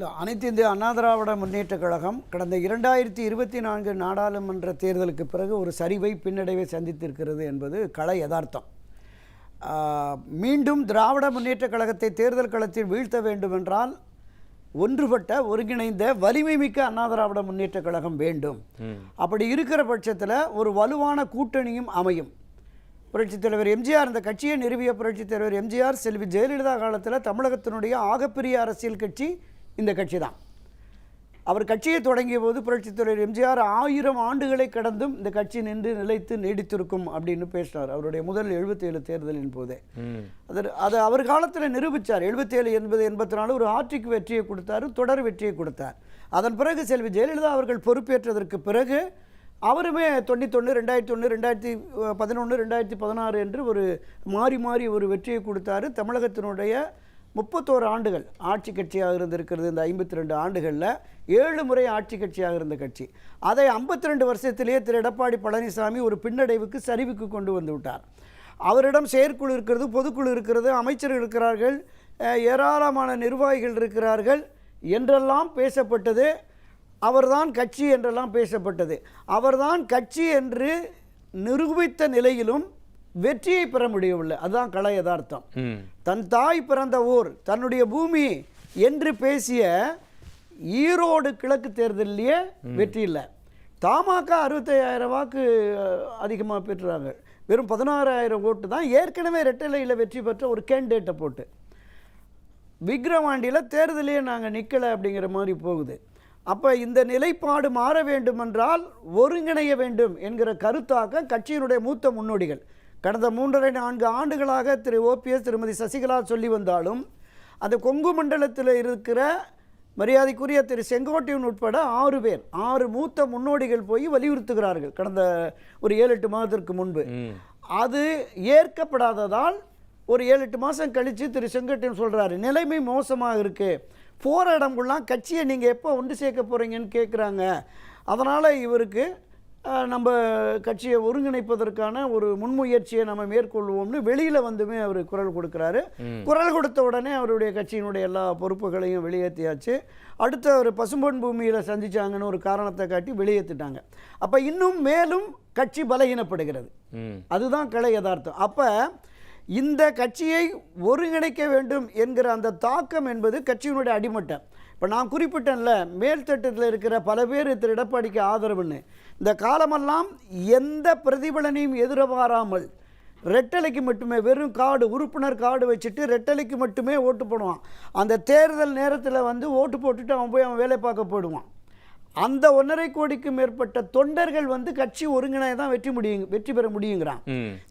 இல்லை அனைத்து இந்திய அண்ணா திராவிட முன்னேற்ற கழகம் கடந்த இரண்டாயிரத்தி இருபத்தி நான்கு நாடாளுமன்ற தேர்தலுக்கு பிறகு ஒரு சரிவை பின்னடைவை சந்தித்திருக்கிறது என்பது கள யதார்த்தம். மீண்டும் திராவிட முன்னேற்ற கழகத்தை தேர்தல் களத்தில் வீழ்த்த வேண்டுமென்றால் ஒன்றுபட்ட ஒருங்கிணைந்த வலிமை மிக்க அண்ணா திராவிட முன்னேற்ற கழகம் வேண்டும். அப்படி இருக்கிற பட்சத்தில் ஒரு வலுவான கூட்டணியும் அமையும். புரட்சித் தலைவர் எம்ஜிஆர் இந்த கட்சியை நிறுவிய புரட்சித் தலைவர் எம்ஜிஆர் செல்வி ஜெயலலிதா காலத்தில் தமிழகத்தினுடைய ஆகப்பெரிய அரசியல் கட்சி இந்த கட்சி தான் அவர் கட்சியை தொடங்கிய போது புரட்சித் தலைவர் எம்ஜிஆர் ஆயிரம் ஆண்டுகளை கடந்தும் இந்த கட்சி நின்று நிலைத்து நீடித்திருக்கும் அப்படின்னு பேசினார். அவருடைய முதல் 77 தேர்தலின் போதே. அது அது அவர் காலத்தில் நிரூபித்தார் எழுபத்தேழு எண்பது எண்பத்தி நாலு ஒரு ஆட்சிக்கு வெற்றியை கொடுத்தாரு தொடர் வெற்றியை கொடுத்தார். அதன் பிறகு செல்வி ஜெயலலிதா அவர்கள் பொறுப்பேற்றதற்கு பிறகு அவருமே தொண்ணூத்தொன்று ரெண்டாயிரத்தி ஒன்று ரெண்டாயிரத்தி பதினொன்று ரெண்டாயிரத்தி பதினாறு என்று ஒரு மாறி மாறி ஒரு வெற்றியை கொடுத்தாரு. தமிழகத்தினுடைய முப்பத்தோரு ஆண்டுகள் ஆட்சி கட்சியாக இருந்திருக்கிறது இந்த ஐம்பத்தி ரெண்டு ஆண்டுகளில். ஏழு முறை ஆட்சி கட்சியாக இருந்த கட்சி. அதை ஐம்பத்தி ரெண்டு வருஷத்திலேயே திரு எடப்பாடி பழனிசாமி ஒரு பின்னடைவுக்கு சரிவுக்கு கொண்டு வந்து விட்டார். அவரிடம் செயற்குழு இருக்கிறது பொதுக்குழு இருக்கிறது அமைச்சர்கள் இருக்கிறார்கள் ஏராளமான நிர்வாகிகள் இருக்கிறார்கள் என்றெல்லாம் பேசப்பட்டது. அவர்தான் கட்சி என்றெல்லாம் பேசப்பட்டது. அவர்தான் கட்சி என்று நிரூபித்த நிலையிலும் வெற்றியை பெற முடியவில்லை. அதுதான் கள யதார்த்தம். தன் தாய் பிறந்த ஊர் தன்னுடைய பூமி என்று பேசிய ஈரோடு கிழக்கு தேர்தலிலேயே வெற்றி இல்லை. தமாக அறுபத்தையாயிரம் வாக்கு அதிகமாக பெற்றுறாங்க வெறும் பதினாறாயிரம் ஓட்டு தான் ஏற்கனவே ரெட்டலையில் வெற்றி பெற்ற ஒரு கேண்டிடேட்டை போட்டு. விக்ரவாண்டியில் தேர்தலையே நாங்கள் நிற்கலை அப்படிங்கிற மாதிரி போகுது. அப்போ இந்த நிலைப்பாடு மாற வேண்டுமென்றால் ஒருங்கிணைய வேண்டும் என்கிற கருத்தாக கட்சியினுடைய மூத்த முன்னோடிகள் கடந்த மூன்றரை நான்கு ஆண்டுகளாக திரு ஓபிஎஸ் திருமதி சசிகலா சொல்லி வந்தாலும் அந்த கொங்கு மண்டலத்தில் இருக்கிற மரியாதைக்குரிய திரு செங்கோட்டையன் உட்பட ஆறு பேர் ஆறு மூத்த முன்னோடிகள் போய் வலியுறுத்துகிறார்கள் கடந்த ஒரு ஏழு எட்டு மாதத்திற்கு முன்பு. அது ஏற்கப்படாததால் ஒரு ஏழு எட்டு மாதம் கழித்து திரு செங்கோட்டையன் சொல்கிறாரு நிலைமை மோசமாக இருக்குது போகிற இடங்கள்லாம் கட்சியை நீங்கள் எப்போ ஒன்று சேர்க்க போகிறீங்கன்னு கேட்குறாங்க அதனால் இவருக்கு நம்ம கட்சியை ஒருங்கிணைப்பதற்கான ஒரு முன்முயற்சியை நம்ம மேற்கொள்வோம்னு வெளியில் வந்துமே அவர் குரல் கொடுக்குறாரு. குரல் கொடுத்த உடனே அவருடைய கட்சியினுடைய எல்லா பொறுப்புகளையும் வெளியேற்றியாச்சு அடுத்து அவர் பசும்பொன் பூமியில் சந்திச்சாங்கன்னு ஒரு காரணத்தை காட்டி வெளியேற்றிட்டாங்க அப்போ இன்னும் மேலும் கட்சி பலகீனப்படுகிறது. அதுதான் கலை யதார்த்தம். அப்போ இந்த கட்சியை ஒருங்கிணைக்க வேண்டும் என்கிற அந்த தாக்கம் என்பது கட்சியினுடைய அடிமட்டம். இப்போ நான் குறிப்பிட்டேன்ல மேல்தட்டத்தில் இருக்கிற பல பேர் திரு எடப்பாடிக்கு ஆதரவுன்னு. இந்த காலமெல்லாம் எந்த பிரதிபலனையும் எதிர்பாராமல் ரெட்டலைக்கு மட்டுமே வெறும் கார்டு உறுப்பினர் கார்டு வச்சுட்டு ரெட்டலைக்கு மட்டுமே ஓட்டு போடுவான். அந்த தேர்தல் நேரத்தில் வந்து ஓட்டு போட்டுட்டு அவன் போய் அவன் வேலை பார்க்க போயிடுவான். அந்த ஒன்றரை கோடிக்கு மேற்பட்ட தொண்டர்கள் வந்து கட்சி ஒருங்கிணை தான் வெற்றி முடியும் வெற்றி பெற முடியுங்கிறான்.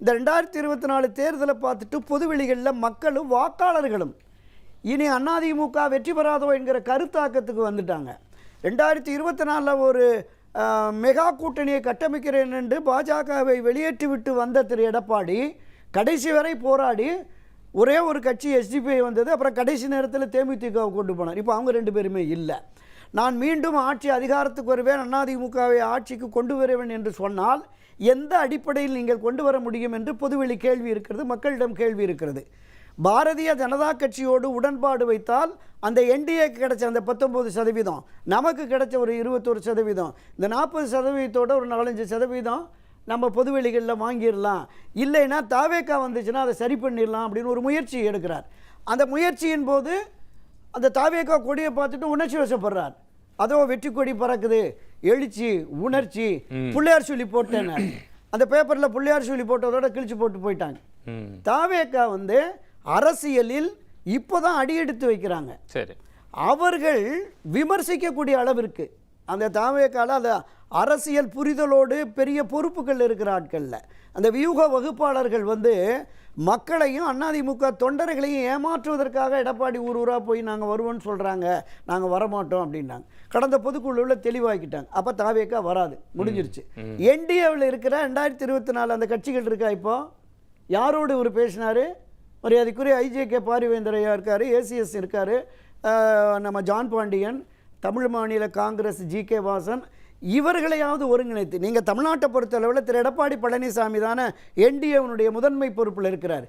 இந்த ரெண்டாயிரத்தி இருபத்தி நாலு தேர்தலை பார்த்துட்டு பொதுவெளிகளில் மக்களும் வாக்காளர்களும் இனி அதிமுக வெற்றி பெறாதோ என்கிற கருத்தாக்கத்துக்கு வந்துட்டாங்க. ரெண்டாயிரத்தி இருபத்தி நாலில் ஒரு மெகா கூட்டணியை கட்டமைக்கிறேன் என்று பாஜகவை வெளியேற்றிவிட்டு வந்த திரு எடப்பாடி கடைசி வரை போராடி ஒரே ஒரு கட்சி எஸ்டிபிஐ வந்தது அப்புறம் கடைசி நேரத்தில் தேமுதிகவை கொண்டு போனார். இப்போ அவங்க ரெண்டு பேருமே இல்லை. நான் மீண்டும் ஆட்சி அதிகாரத்துக்கு வருவேன் அதிமுகவை ஆட்சிக்கு கொண்டு வருவேன் என்று சொன்னால் எந்த அடிப்படையில் நீங்கள் கொண்டு வர முடியும் என்று பொதுவெளி கேள்வி இருக்கிறது மக்களிடம் கேள்வி இருக்கிறது. பாரதிய ஜனதா கட்சியோடு உடன்பாடு வைத்தால் அந்த என்டிஏக்கு கிடைச்ச அந்த பத்தொம்பது சதவீதம் நமக்கு கிடைச்ச ஒரு இருபத்தொரு சதவீதம் இந்த நாற்பது சதவீதத்தோட ஒரு நாலஞ்சு சதவீதம் நம்ம பொதுவெளிகளில் வாங்கிடலாம். இல்லைன்னா தாவேக்கா வந்துச்சுன்னா அதை சரி பண்ணிடலாம் அப்படின்னு ஒரு முயற்சி எடுக்கிறார். அந்த முயற்சியின் போது அந்த தாவேக்கா கொடியை பார்த்துட்டு உணர்ச்சி வசப்படுறார். அதோ வெற்றி கொடி பறக்குது எழுச்சி உணர்ச்சி பிள்ளையார் சொல்லி போட்டேன்னு அந்த பேப்பரில் பிள்ளையார் சொல்லி போட்டதோட கிழிச்சு போட்டு போயிட்டாங்க. தாவேக்கா வந்து அரசியலில் இப்போதான் அடியெடுத்து வைக்கிறாங்க. சரி. அவர்கள் விமர்சிக்கக்கூடிய அளவிற்கு அந்த தாவேக்கால அந்த அரசியல் புரிதலோடு பெரிய பொறுப்புகள் இருக்கிற ஆட்களில். அந்த வியூக வகுப்பாளர்கள் வந்து மக்களையும் அதிமுக தொண்டர்களையும் ஏமாற்றுவதற்காக எடப்பாடி ஊர் ஊராக போய் நாங்கள் வருவோம்னு சொல்கிறாங்க நாங்கள் வரமாட்டோம் அப்படின்னாங்க. கடந்த பொதுக்குழுவில் தெளிவாக்கிட்டாங்க. அப்போ தாவேக்கா வராது. முடிஞ்சிருச்சு. என்டிஏவில் இருக்கிற ரெண்டாயிரத்தி இருபத்தி நாலு அந்த கட்சிகள் இருக்கா இப்போ? யாரோடு இவர் பேசினார்? மரியாதைக்குரிய ஐஜேகே பாரிவேந்தரையா இருக்கார் ஏசிஎஸ் இருக்கார் நம்ம ஜான் பாண்டியன் தமிழ் மாநில காங்கிரஸ் ஜி கே வாசன் இவர்களையாவது ஒருங்கிணைத்து நீங்கள் தமிழ்நாட்டை பொறுத்தளவில் திரு எடப்பாடி பழனிசாமி தானே என்டிஏவனுடைய முதன்மை பொறுப்பில் இருக்கிறார்.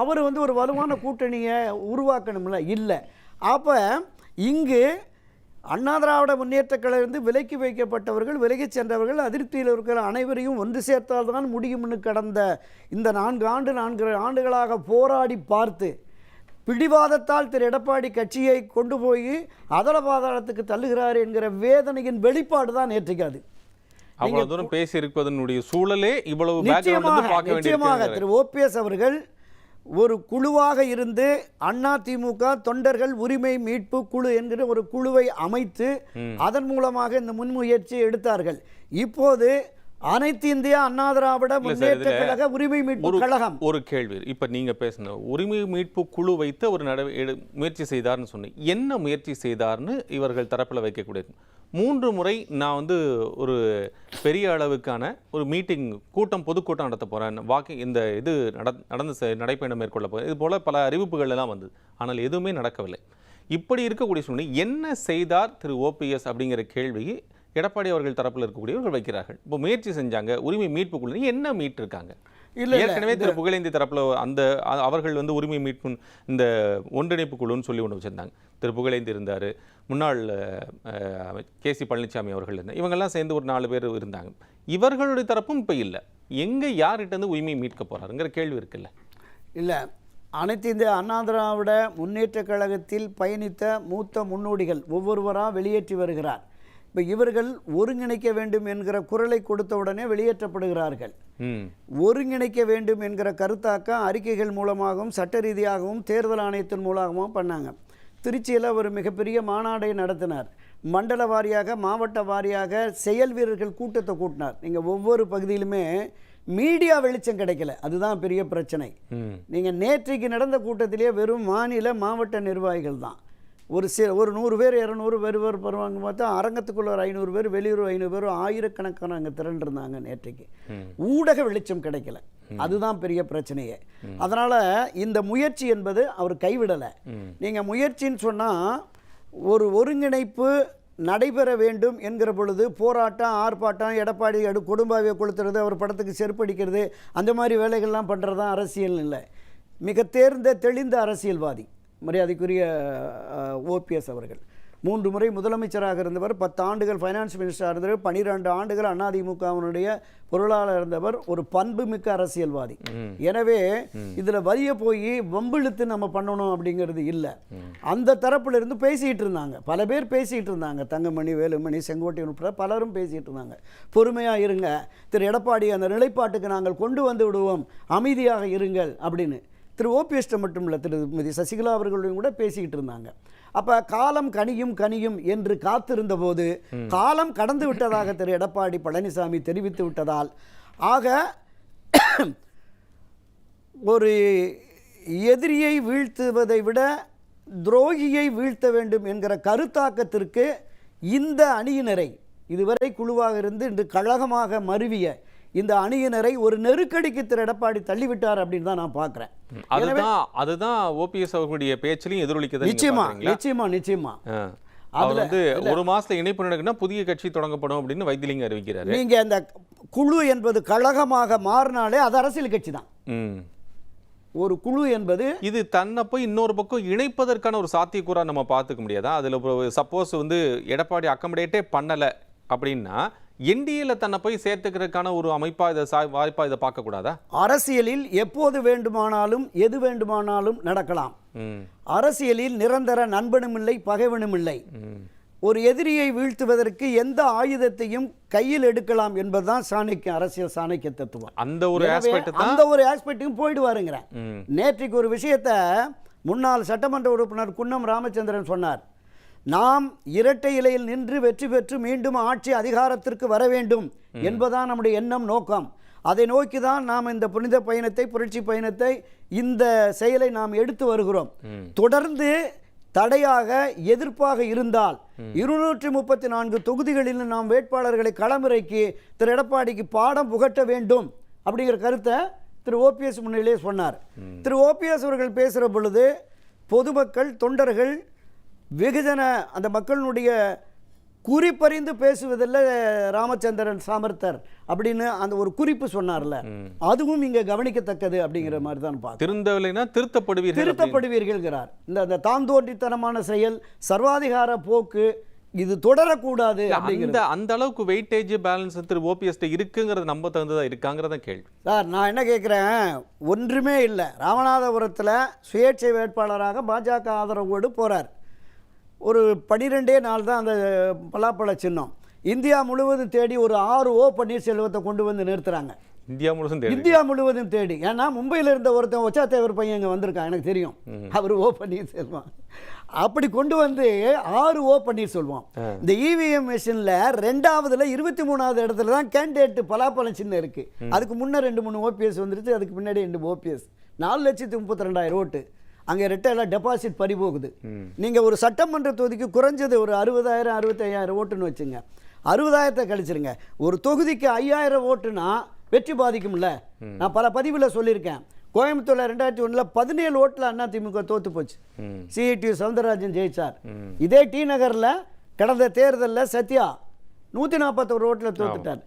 அவர் வந்து ஒரு வலுவான கூட்டணியை உருவாக்கணும்ல? இல்லை. அப்போ இங்கு அண்ணா திராவிட முன்னேற்றக் கழகத்திலிருந்து விலக்கி வைக்கப்பட்டவர்கள் விலகிச் சென்றவர்கள் அதிருப்தியில் இருக்கிற அனைவரையும் ஒன்று சேர்த்தால்தான் முடியும்னு கடந்த இந்த நான்கு ஆண்டு நான்கு ஆண்டுகளாக போராடி பார்த்து பிடிவாதத்தால் திரு எடப்பாடி கட்சியை கொண்டு போய் அதல பாதாளத்துக்கு தள்ளுகிறார் என்கிற வேதனையின் வெளிப்பாடு தான் நேற்றைக்கு அது. அவ்வளவு தூரம் பேசி இருப்பதனுடைய சூழலே இவ்வளவு நிச்சயமாக நிச்சயமாக திரு ஓபிஎஸ் அவர்கள் ஒரு குழுவாக இருந்து அண்ணா திமுக தொண்டர்கள் உரிமை மீட்பு குழு என்கிற ஒரு குழுவை அமைத்து அதன் மூலமாக இந்த முன்முயற்சியை எடுத்தார்கள். இப்போது அனைத்து இந்திய அண்ணா திராவிட முன்னேற்ற கழக உரிமை மீட்பு கழகம். ஒரு கேள்வி. இப்ப நீங்க பேசின உரிமை மீட்பு குழு வைத்து ஒரு நட எடு- முயற்சி செய்தார்னு சொன்னீங்க என்ன முயற்சி செய்தார்னு இவர்கள் தரப்புல வைக்கக்கூடியது மூன்று முறை நான் வந்து ஒரு பெரிய அளவுக்கான ஒரு மீட்டிங் கூட்டம் பொதுக்கூட்டம் நடத்த போறேன். வாக்கிங் இந்த இது நட- நடந்து நடைப்பயணம் மேற்கொள்ள போறேன். இது போல பல அறிவிப்புகள் எல்லாம் வந்தது. ஆனால் எதுவுமே நடக்கவில்லை. இப்படி இருக்கக்கூடிய சூழ்நிலை. என்ன செய்தார் திரு ஓபிஎஸ் அப்படிங்கிற கேள்வியை எடப்பாடி அவர்கள் தரப்பில் இருக்கக்கூடியவர்கள் வைக்கிறார்கள். இப்போ முயற்சி செஞ்சாங்க உரிமை மீட்பு குழு என்ன மீட்டிருக்காங்க? இல்ல, ஏற்கனவே திரு புகழேந்தி தரப்புல அந்த அவர்கள் வந்து உரிமை மீட்பு இந்த ஒன்றிணைப்பு குழுன்னு சொல்லி ஒன்று வச்சிருந்தாங்க. திரு புகழேந்தி இருந்தார் முன்னாள் கே சி பழனிசாமி அவர்கள் இருந்தாங்க. இவங்கெல்லாம் சேர்ந்து ஒரு நாலு பேர் இருந்தாங்க. இவர்களுடைய தரப்பும் இப்போ இல்லை. எங்கே யார்கிட்ட இருந்து உரிமை மீட்க போறாருங்கிற கேள்வி இருக்குல்ல? இல்லை. அனைத்து இந்திய அண்ணா திராவிட முன்னேற்ற கழகத்தில் பயணித்த மூத்த முன்னோடிகள் ஒவ்வொருவராக வெளியேற்றி வருகிறார். இப்போ இவர்கள் ஒருங்கிணைக்க வேண்டும் என்கிற குரலை கொடுத்த உடனே வெளியேற்றப்படுகிறார்கள். ஒருங்கிணைக்க வேண்டும் என்கிற கருத்தாக்கம் அறிக்கைகள் மூலமாகவும் சட்ட ரீதியாகவும் தேர்தல் ஆணையத்தின் மூலமாகவும் பண்ணாங்க. திருச்சியில் ஒரு மிகப்பெரிய மாநாடை நடத்தினார். மண்டல வாரியாக மாவட்ட வாரியாக செயல் வீரர்கள் கூட்டத்தை கூட்டினார். நீங்கள் ஒவ்வொரு பகுதியிலுமே மீடியா வெளிச்சம் கிடைக்கல. அதுதான் பெரிய பிரச்சனை. நீங்கள் நேற்றைக்கு நடந்த கூட்டத்திலேயே வெறும் மாநில மாவட்ட நிர்வாகிகள் தான். ஒரு சி ஒரு நூறு பேர் இரநூறு பேர் பேர் வருவாங்க பார்த்தா அரங்கத்துக்குள்ள ஒரு ஐநூறு பேர் வெளியூர் ஐநூறு பேர் ஆயிரக்கணக்கான அங்கே திரண்டிருந்தாங்க நேற்றைக்கு. ஊடக வெளிச்சம் கிடைக்கல. அதுதான் பெரிய பிரச்சனையே. அதனால் இந்த முயற்சி என்பது அவர் கைவிடலை. நீங்கள் முயற்சின்னு சொன்னால் ஒரு ஒருங்கிணைப்பு நடைபெற வேண்டும் என்கிற பொழுது போராட்டம் ஆர்ப்பாட்டம் எடப்பாடி எடு குடும்பாவை கொளுத்துறது அவர் படத்துக்கு செருப்படிக்கிறது அந்த மாதிரி வேலைகள்லாம் பண்ணுறது தான் அரசியல் இல்லை. மிக தேர்ந்த தெளிந்த அரசியல்வாதி. மரியாதைக்குரிய ஓபிஎஸ் அவர்கள். மூன்று முறை முதலமைச்சராக இருந்தவர் பத்து ஆண்டுகள் ஃபைனான்ஸ் மினிஸ்டராக இருந்தவர் பனிரெண்டு ஆண்டுகள் அதிமுகவினுடைய பொருளாளர் இருந்தவர் ஒரு பண்புமிக்க அரசியல்வாதி. எனவே இதில் வரிய போய் வம்பிழுத்து நம்ம பண்ணணும் அப்படிங்கிறது இல்லை. அந்த தரப்புல இருந்து பேசிகிட்டு இருந்தாங்க. பல பேர் பேசிகிட்டு இருந்தாங்க. தங்கமணி வேலுமணி செங்கோட்டையன் உட்பட பலரும் பேசிகிட்டு இருந்தாங்க. பொறுமையாக இருங்க. திரு எடப்பாடி அந்த நிலைப்பாட்டுக்கு நாங்கள் கொண்டு வந்து விடுவோம். அமைதியாக இருங்கள் அப்படின்னு. திரு ஓபிஎஸ்ட மட்டும் இல்லை திருமதி சசிகலா அவர்களையும் கூட பேசிக்கிட்டு இருந்தாங்க. அப்போ காலம் கனியும் கனியும் என்று காத்திருந்த போது காலம் கடந்து விட்டதாக திரு எடப்பாடி பழனிசாமி தெரிவித்து விட்டதால் ஆக ஒரு எதிரியை வீழ்த்துவதை விட துரோகியை வீழ்த்த வேண்டும் என்கிற கருத்தாக்கத்திற்கு இந்த அணியினரை இதுவரை குழுவாக இருந்து இன்று கழகமாக மருவிய இந்த அணியினரை ஒரு நெருக்கடிக்கு திரு எடப்பாடி தள்ளிவிட்டார் அப்படின்னு தான் நான் பார்க்குறேன். அதுதான் அதுதான் ஓபிஎஸ் அவர்களுடைய பேச்சிலையும் எதிரொலிக்குது நிச்சயமா நிச்சயமா நிச்சயமா. அவர் வந்து ஒரு மாசத்துல இணைப்பு நடக்குன்னா புதிய கட்சி தொடங்கப்படும் அப்படின்னு வைத்திலிங்க அறிவிக்கிறாரு. நீங்க அந்த குழு என்பது கழகமாக மாறினாலே அது அரசியல் கட்சி தான். ஒரு குழு என்பது இது தன்னை போய் இன்னொரு பக்கம் இணைப்பதற்கான ஒரு சாத்தியக்கூறா நம்ம பார்த்துக்க முடியாதா? அதில் சப்போஸ் வந்து எடப்பாடி அக்கமடேட்டே பண்ணலை அப்படின்னா என்டிஏல தன்னை போய் சேர்த்துக்கிறதுக்கான ஒரு அமைப்பா இதை வாய்ப்பா இதை பார்க்கக்கூடாதா? அரசியலில் எப்போது வேண்டுமானாலும் எது வேண்டுமானாலும் நடக்கலாம். அரசியலில் நிரந்தர நண்பனும் இல்லை பகைவனும் இல்லை ஒரு எதிரியை வீழ்த்துவதற்கு எந்த ஆயுதத்தையும் கையில் எடுக்கலாம் என்பதுதான் சாணக்கிய அரசியல் சாணக்கிய தத்துவம். அந்த ஒரு அந்த ஒரு ஆஸ்பெக்ட்டுக்கும் போயிடுவாருங்கிறேன் நேற்றைக்கு ஒரு விஷயத்தை முன்னாள் சட்டமன்ற உறுப்பினர் குன்னம் ராமச்சந்திரன் சொன்னார். நாம் இரட்டை இலையில் நின்று வெற்றி பெற்று மீண்டும் ஆட்சி அதிகாரத்திற்கு வர வேண்டும் என்பதான் நம்முடைய எண்ணம் நோக்கம். அதை நோக்கி தான் நாம் இந்த புனித பயணத்தை புரட்சி பயணத்தை இந்த செயலை நாம் எடுத்து வருகிறோம். தொடர்ந்து தடையாக எதிர்ப்பாக இருந்தால் இருநூற்றி முப்பத்தி நான்கு தொகுதிகளில் நாம் வேட்பாளர்களை களமிறக்கி திரு எடப்பாடிக்கு பாடம் புகட்ட வேண்டும் அப்படிங்கிற கருத்தை திரு ஓபிஎஸ் முன்னிலே சொன்னார். திரு ஓபிஎஸ் அவர்கள் பேசுகிற பொழுது பொதுமக்கள் தொண்டர்கள் வெகுஜன அந்த மக்களினுடைய குறிப்பறிந்து பேசுவதில் ராமச்சந்திரன் சாமர்த்தர் அப்படின்னு அந்த ஒரு குறிப்பு சொன்னார்ல. அதுவும் இங்கே கவனிக்கத்தக்கது அப்படிங்கிற மாதிரி தான் பார்க்க திருந்தவில்லைன்னா திருத்தப்படுவீர்கள். திருத்தப்படுவீர்கள்ங்கிறார். இந்த அந்த தாந்தோன்றித்தனமான செயல் சர்வாதிகார போக்கு இது தொடரக்கூடாது இல்ல, அப்படிங்கிறது. அந்த அளவுக்கு வெயிட்டேஜ் பேலன்ஸ் திரு ஓபிஎஸ் இருக்குங்கிறது நம்ப தகுந்ததா இருக்காங்கிறத கேள்வி. சார் நான் என்ன கேட்குறேன்? ஒன்றுமே இல்லை. ராமநாதபுரத்தில் சுயேட்சை வேட்பாளராக பாஜக ஆதரவோடு போகிறார் ஒரு பனிரெண்டே நாள் தான் அந்த பலாப்பழ சின்னம். இந்தியா முழுவதும் தேடி ஒரு ஆறு ஓ பன்னீர்செல்வத்தை கொண்டு வந்து நிறுத்துறாங்க. இந்தியா முழுசும் தேடி. இந்தியா முழுவதும் தேடி. ஏன்னா மும்பையில் இருந்த ஒருத்தன் ஒச்சாத்தேவர் பையன் இங்கே வந்திருக்கான் எனக்கு தெரியும். அவர் ஓ பன்னீர்செல்வம். அப்படி கொண்டு வந்து ஆறு ஓ பன்னீர்செல்வம். இந்த E இவிஎம் மிஷினில் ரெண்டாவதுல இருபத்தி மூணாவது இடத்துல தான் கேண்டிடேட் பலாப்பழம் சின்ன இருக்கு. அதுக்கு முன்ன ரெண்டு மூணு ஓபிஎஸ் வந்துருச்சு அதுக்கு பின்னாடி ரெண்டு ஓபிஎஸ் நாலு லட்சத்தி முப்பத்தி ரெண்டாயிரம் ஓட்டு. அங்கே ரெட்டையெல்லாம் டெபாசிட் பறி போகுது. நீங்கள் ஒரு சட்டமன்ற தொகுதிக்கு குறைஞ்சது ஒரு அறுபதாயிரம் அறுபத்தையாயிரம் ஓட்டுன்னு வச்சுங்க. அறுபதாயிரத்தை கழிச்சிருங்க. ஒரு தொகுதிக்கு ஐயாயிரம் ஓட்டுனா வெற்றி பாதிக்கும்ல. நான் பல பதிவில் சொல்லியிருக்கேன். கோயம்புத்தூர்ல ரெண்டாயிரத்தி ஒண்ணுல பதினேழு ஓட்டில் அண்ணா திமுக தோத்து போச்சு. ம். சிஐடி சவுந்தரராஜன் ஜெயிச்சார். இதே டி நகர்ல கடந்த தேர்தல்ல சத்யா நூத்தி நாற்பத்தொரு ஓட்டுல தோத்துட்டார்.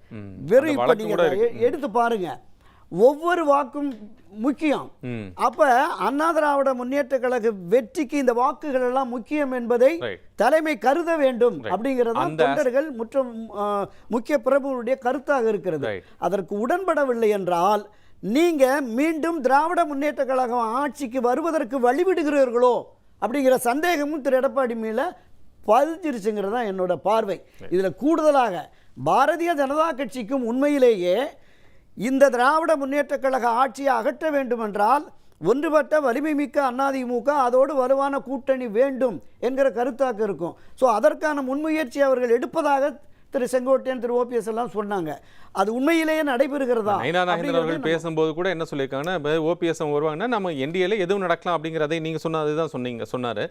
வெறும் இப்ப வழக்கு நீங்க கூட எ- எடுத்து பாருங்க. ஒவ்வொரு வாக்கும் முக்கியம் அப்ப அண்ணா திராவிட முன்னேற்ற கழக வெற்றிக்கு இந்த வாக்குகள் எல்லாம் முக்கியம் என்பதை. தலைமை கருத வேண்டும். அப்படிங்கிறது தொண்டர்கள் முற்றும் முக்கிய பிரபுடைய கருத்தாக இருக்கிறது. அதற்கு உடன்படவில்லை என்றால் நீங்க மீண்டும் திராவிட முன்னேற்ற கழகம் ஆட்சிக்கு வருவதற்கு வழிவிடுகிறீர்களோ அப்படிங்கிற சந்தேகமும் திரு எடப்பாடி மேல பதிஞ்சிருச்சுங்கிறது தான் என்னோட பார்வை இதுல கூடுதலாக பாரதிய ஜனதா கட்சிக்கும் உண்மையிலேயே இந்த திராவிட முன்னேற்றக் கழக ஆட்சியை அகற்ற வேண்டுமென்றால் ஒன்றுபட்ட வலிமை மிக்க அதிமுக அதோடு வலுவான கூட்டணி வேண்டும் என்கிற கருத்தாக்கு இருக்கும். ஸோ அதற்கான முன்முயற்சி அவர்கள் எடுப்பதாக திரு செங்கோட்டையன் திரு ஓபிஎஸ் எல்லாம் சொன்னாங்க. அது உண்மையிலேயே நடைபெறுகிறதா? நயினா நாகேந்திரன் அவர்கள் பேசும்போது கூட என்ன சொல்லியிருக்காங்கன்னா ஓபிஎஸ் வருவாங்கன்னா நம்ம என்டிஏல எதுவும் நடக்கலாம் அப்படிங்கிறதை நீங்க சொன்னது தான் சொன்னீங்க சொன்னாரு.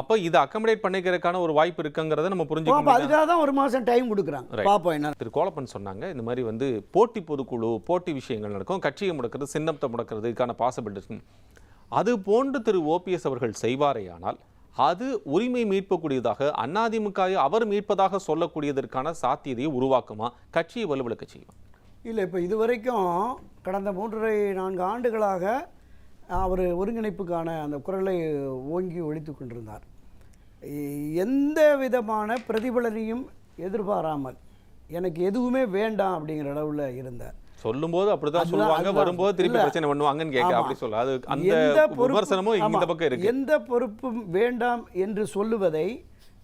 அப்போ இதை அக்கமடேட் பண்ணிக்கிறதுக்கான ஒரு வாய்ப்பு இருக்குங்கிறத நம்ம புரிஞ்சுக்கணும் அதுக்காக தான் ஒரு மாசம் டைம் கொடுக்குறாங்க. பார்ப்போம் என்ன? திரு கோலப்பன் சொன்னாங்க இந்த மாதிரி வந்து போட்டி பொதுக்குழு போட்டி விஷயங்கள் நடக்கும் கட்சியை முடக்கிறது சின்னத்தை முடக்கிறது இதுக்கான பாசிபிலிட்டி அது போன்று திரு ஓபிஎஸ் அவர்கள் செய்வாரேயானால் அது உரிமை மீட்பக்கூடியதாக அண்ணாதிமுகவை அவர் மீட்பதாக சொல்லக்கூடியதற்கான சாத்தியதையை உருவாக்குமா? கட்சியை வலுவிழக்க செய்யும்? இல்லை இப்போ இதுவரைக்கும் கடந்த மூன்றரை நான்கு ஆண்டுகளாக அவர் ஒருங்கிணைப்புக்கான அந்த குரலை ஓங்கி ஒழித்து கொண்டிருந்தார். எந்த விதமான பிரதிபலனையும் எதிர்பாராமல் எனக்கு எதுவுமே வேண்டாம் அப்படிங்கிற அளவில் இருந்தார் சொல்லும்போது அப்படிதான் சொல்லுவாங்க. வரும்போது திருப்பி. பிரச்சனை பண்ணுவாங்கன்னு கேட்க. அப்படி சொல்ல அது அந்த விமர்சனமும் இந்த பக்கம் இருக்கு எந்த பொறுப்பும் வேண்டாம் என்று சொல்லுவதை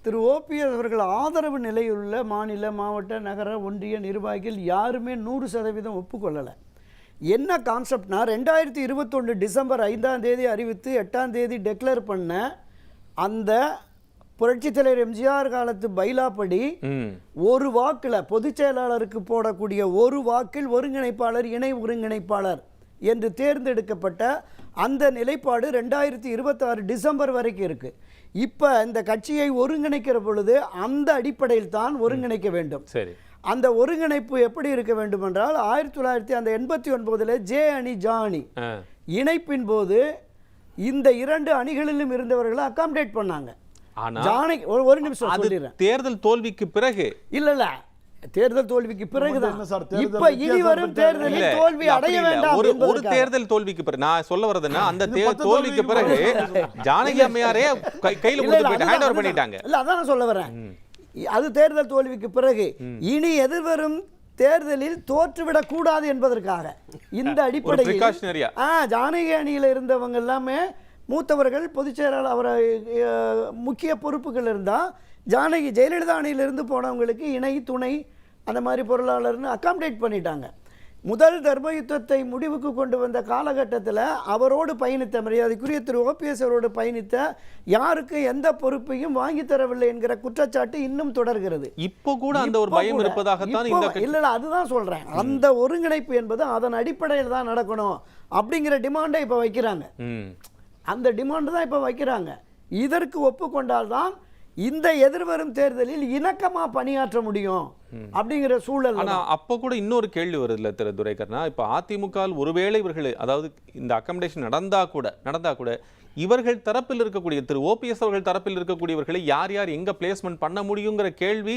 திரு ஓபிஎஸ் அவர்கள் ஆதரவு நிலையுள்ள மாநில மாவட்ட நகர ஒன்றிய நிர்வாகிகள் யாருமே நூறு சதவீதம் ஒப்புக்கொள்ளலை என்ன கான்செப்ட்னா ரெண்டாயிரத்தி இருபத்தொன்று டிசம்பர் ஐந்தாம் தேதி அறிவித்து எட்டாம் தேதி டெக்ளேர் பண்ண அந்த புரட்சித் தலைவர் எம்ஜிஆர் காலத்து பைலாப்படி ஒரு வாக்கில் பொதுச் செயலாளருக்கு போடக்கூடிய ஒரு வாக்கில் ஒருங்கிணைப்பாளர் இணை ஒருங்கிணைப்பாளர் என்று தேர்ந்தெடுக்கப்பட்ட அந்த நிலைப்பாடு ரெண்டாயிரத்தி இருபத்தாறு டிசம்பர் வரைக்கும் இருக்கு. இப்போ இந்த கட்சியை ஒருங்கிணைக்கிற பொழுது அந்த அடிப்படையில் தான் ஒருங்கிணைக்க வேண்டும். சரி. அந்த ஒருங்கிணைப்பு எப்படி இருக்க வேண்டும் என்றால் ஆயிரத்தி தொள்ளாயிரத்தி அந்த எண்பத்தி ஒன்பதுல ஜே அணி ஜா அணி ஆ. இணைப்பின் போது இந்த இரண்டு அணிகளிலும் இருந்தவர்களை அகாமடேட் பண்ணாங்க. ஜானகி ஒரு நிமிஷம் சொல்லிடுறேன். தேர்தல் தோல்விக்கு பிறகு. இல்ல இல்ல. தேர்தல் தோல்விக்கு பிறகுதான். என்ன சார், தேர்தல் இப்ப இனி வரும். தேர்தலில் தோல்வி அடைய. வேண்டாம் ஒரு ஒரு. தேர்தல் தோல்விக்கு பிறகு நான் சொல்ல வர்றதுன்னா அந்த தோல்விக்கு பிறகு ஜானகி அம்மையாரே கையில கொடுத்து ஹேண்ட் ஓவர். பண்ணிட்டாங்க. இல்ல அதான் நான் சொல்ல வரேன் அது தேர்தல் தோல்விக்கு பிறகு இனி எதிர்வரும் தேர்தலில் தோற்றுவிடக் கூடாது என்பதற்காக. இந்த அடிப்படையில் ஜானகி அணியில் இருந்தவங்க எல்லாமே மூத்தவர்கள் பொதுச் செயலாளர் அவரை முக்கிய பொறுப்புகள் இருந்தால் ஜானகி ஜெயலலிதா அணியிலிருந்து போனவங்களுக்கு இணை துணை அந்த மாதிரி பொருளாளர்னு அகாமடேட் பண்ணிட்டாங்க. முதல் தர்ம யுத்தத்தை முடிவுக்கு கொண்டு வந்த காலகட்டத்தில் அவரோடு பயணித்த மரியாதைக்குரிய திரு. ஓபிஎஸ் அவரோடு பயணித்த யாருக்கு எந்த பொறுப்பையும் வாங்கி தரவில்லை என்கிற குற்றச்சாட்டு இன்னும் தொடர்கிறது. இப்போ கூட அந்த ஒரு பயம் இருப்பதாகத்தான் இல்ல அதுதான் சொல்றேன். அந்த ஒருங்கிணைப்பு என்பது அதன் அடிப்படையில் தான் நடக்கணும் அப்படிங்கிற டிமாண்டை இப்ப வைக்கிறாங்க. அந்த டிமாண்ட் தான் இப்ப வைக்கிறாங்க. இதற்கு ஒப்புக்கொண்டால்தான் இந்த எதிர்வரும் தேர்தலில் இணக்கமா பணியாற்ற முடியும் அப்படிங்கிற சூழல் ஆனா அப்போ கூட இன்னொரு கேள்வி வருதுல்ல திரு துரைக்கர்னா இப்போ அதிமுக ஒருவேளை இவர்கள் அதாவது இந்த அக்கமடேஷன் நடந்தா கூட நடந்தா கூட இவர்கள் தரப்பில் இருக்கக்கூடிய திரு ஓபிஎஸ் அவர்கள் தரப்பில் இருக்கக்கூடியவர்களை யார் யார் எங்க பிளேஸ்மெண்ட் பண்ண முடியுங்கிற கேள்வி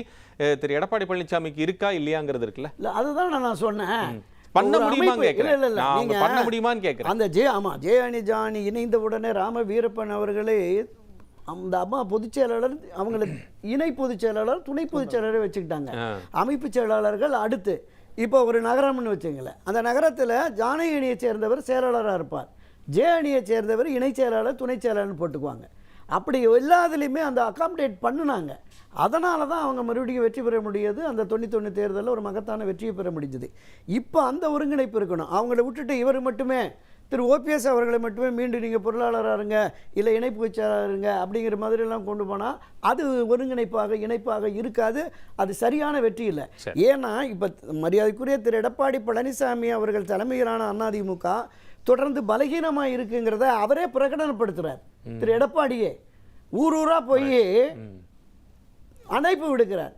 திரு எடப்பாடி பழனிசாமிக்கு இருக்கா இல்லையாங்கிறது இருக்குல்ல? இல்ல அதுதான் நான் சொன்னேன். பண்ண அமைப்பு- கேட்கிறேன். நான் பண்ண முடியுமான்னு கேட்கிறேன். அந்த ஜே ஆமா ஜே அணி ஜானி இணைந்த உடனே ராம வீரப்பன் அவர்களே அந்த அம்மா பொதுச் செயலாளர் அவங்கள இணை பொதுச் செயலாளர் துணை பொதுச் செயலாளரை வச்சுக்கிட்டாங்க. அமைப்பு செயலாளர்கள் அடுத்து. இப்போ ஒரு நகரம்னு வச்சுங்களேன். அந்த நகரத்தில் ஜானகி அணியை சேர்ந்தவர் செயலாளராக இருப்பார். ஜே அணியை சேர்ந்தவர் இணை செயலாளர் துணை செயலாளர்னு போட்டுக்குவாங்க. அப்படி எல்லாத்துலேயுமே அந்த அகாமடேட் பண்ணுனாங்க. அதனால தான் அவங்க மறுபடியும் வெற்றி பெற முடியாது. அந்த தொண்ணூத்தொன்று தேர்தலில் ஒரு மகத்தான வெற்றியை பெற முடிஞ்சது. இப்போ அந்த ஒருங்கிணைப்பு இருக்கணும். அவங்கள விட்டுட்டு இவர் மட்டுமே திரு ஓபிஎஸ் அவர்களை மட்டுமே மீண்டும் நீங்கள் பொருளாளராக இருங்க இல்லை இணைப்பு செயலாளர் இருங்க அப்படிங்கிற மாதிரிலாம் கொண்டு போனால் அது ஒருங்கிணைப்பாக இணைப்பாக இருக்காது. அது சரியான வெற்றி இல்லை. ஏன்னா இப்போ மரியாதைக்குரிய திரு எடப்பாடி பழனிசாமி அவர்கள் தலைமையிலான அதிமுக தொடர்ந்து பலகீனமாக இருக்குங்கிறத அவரே பிரகடனப்படுத்துறார். திரு எடப்பாடியே ஊர் ஊரா போய் அணைப்பு விடுக்கிறார்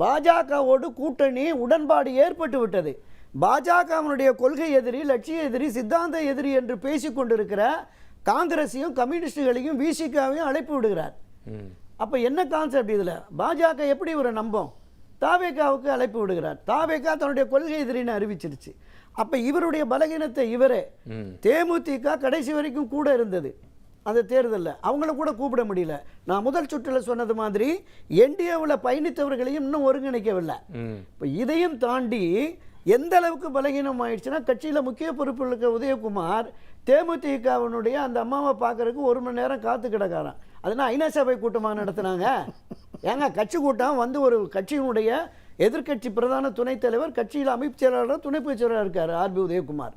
பாஜகவோடு கூட்டணி உடன்பாடு ஏற்பட்டு விட்டது. பாஜகவினுடைய கொள்கை எதிரி லட்சிய எதிரி சித்தாந்த எதிரி என்று பேசிக் கொண்டிருக்கிற காங்கிரஸையும் கம்யூனிஸ்டுகளையும் விசிகாவையும் அழைப்பு விடுகிறார். அப்போ என்ன கான்செப்ட் இதில்? பாஜக எப்படி இவரை நம்பும்? தாவேகாவுக்கு அழைப்பு விடுகிறார். தாவேகா தன்னுடைய கொள்கை எதிரின்னு அறிவிச்சிருச்சு. அப்போ இவருடைய பலகீனத்தை இவரே. தேமுதிக கடைசி வரைக்கும் கூட இருந்தது. அந்த தேர்தலில். அவங்கள கூட கூப்பிட முடியல. நான் முதல் சுற்றில் சொன்னது மாதிரி என்டிஏவில் பயணித்தவர்களையும் இன்னும் ஒருங்கிணைக்கவில்லை. இப்போ இதையும் தாண்டி எந்த அளவுக்கு பலகீனம் ஆயிடுச்சுன்னா கட்சியில் முக்கிய பொறுப்பில் இருக்க உதயகுமார் தேமுதிகவினுடைய அந்த அம்மாவை பார்க்கறதுக்கு ஒரு மணி நேரம் காத்து கிடக்காராம். அதுனா ஐநா சபை கூட்டமாக நடத்துனாங்க? ஏங்க கட்சி கூட்டம் வந்து ஒரு கட்சியினுடைய எதிர்க்கட்சி பிரதான துணைத் தலைவர் கட்சியில் அமைப்பு செயலாளர் துணை பொதுச் செயலாளர் இருக்கார் ஆர்பி உதயகுமார்.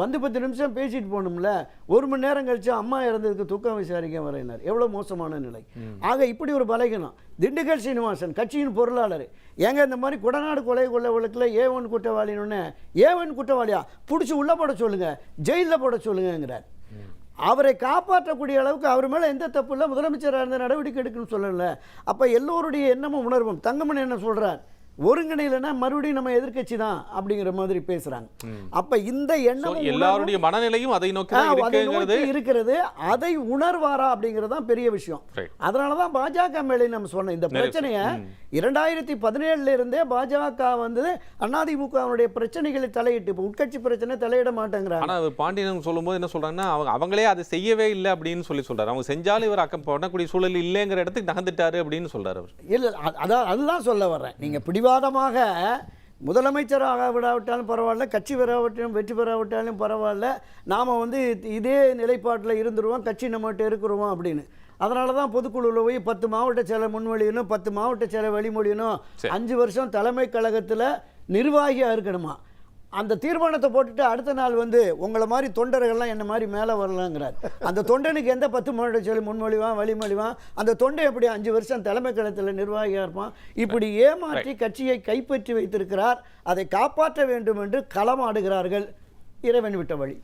வந்து பத்து நிமிஷம் பேசிட்டு போகணும்ல ஒரு மணி நேரம் கழிச்சு அம்மா இறந்ததுக்கு துக்கம் விசாரிக்க வரையினார் எவ்வளோ மோசமான நிலை. ஆக இப்படி ஒரு பலகீனம். திண்டுக்கல் சீனிவாசன் கட்சியின் பொருளாளர். ஏங்க இந்த மாதிரி குடநாடு கொலை கொள்ள வழக்கில் ஏ ஒன் குற்றவாளின்னு ஏ ஒன் குற்றவாளியா? பிடிச்சி உள்ளே போட சொல்லுங்க ஜெயிலில் போட சொல்லுங்கங்கிறார். அவரை காப்பாற்றக்கூடிய அளவுக்கு அவர் மேலே எந்த தப்பு இல்லை முதலமைச்சராக இருந்த நடவடிக்கை எடுக்கணும்னு சொல்லல. அப்போ எல்லோருடைய எண்ணமும் உணர்வும். தங்கமணி என்ன சொல்றார்? ஒருங்கிணையிலனா மறுபடியும் நம்ம எதிர்க்கட்சி தான் அப்படிங்கிற மாதிரி பேசுறாங்க. அப்ப இந்த உணர்வும் எல்லாருடைய மனநிலையும் அதை நோக்கி இருக்கிறது. அதை உணர்வாரா அப்படிங்கிறது பெரிய விஷயம். Right. அதனால தான் பாஜக மேலே நம்ம சொன்னோம். இந்த பிரச்சனைய இரண்டாயிரத்தி பதினேழுல இருந்தே பாஜக வந்து அதிமுகவுடைய பிரச்சனைகளை தலையிட்டு இப்போ உட்கட்சி பிரச்சனை தலையிட மாட்டேங்கிறாங்க. ஆனா பாண்டியன் சொல்லும்போது என்ன சொல்றாங்கன்னா அவங்க அவங்களே அதை செய்யவே இல்லை அப்படின்னு சொல்லி சொல்றாரு. அவங்க செஞ்சாலும் இவர் அக்கம் பண்ணக்கூடிய சூழல் இல்லைங்கிற இடத்துக்கு நகர்ந்துட்டாரு அப்படின்னு சொல்றாரு அவர். இல்லை அதான் அதுதான் சொல்ல வர்றேன். நீங்கள் பிடிவாதமாக முதலமைச்சராக விடாவிட்டாலும் பரவாயில்ல கட்சி பெறாவிட்டாலும் வெற்றி பெறாவிட்டாலும் பரவாயில்ல. நாம் வந்து இதே நிலைப்பாட்டில் இருந்துருவோம் கட்சி நம்மகிட்ட இருக்கிறோம் அப்படின்னு. அதனால தான் பொதுக்குழுவில் போய் பத்து மாவட்ட செயலர் முன்மொழியணும் பத்து மாவட்ட செயலர் வழிமொழியணும். அஞ்சு வருஷம் தலைமை கழகத்தில் நிர்வாகியாக இருக்கணுமா? அந்த தீர்மானத்தை போட்டுட்டு அடுத்த நாள் வந்து உங்களை மாதிரி தொண்டர்கள்லாம் என்ன மாதிரி மேலே வரலாங்கிறார். அந்த தொண்டனுக்கு எந்த பத்து மாவட்ட செயலர் முன்மொழிவான் வழிமொழிவான்? அந்த தொண்டை எப்படி அஞ்சு வருஷம் தலைமை கழகத்தில் நிர்வாகியாக இருப்பான்? இப்படி ஏமாற்றி கட்சியை கைப்பற்றி வைத்திருக்கிறார். அதை காப்பாற்ற வேண்டும் என்று களமாடுகிறார்கள். இறைவன் விட்ட வழி.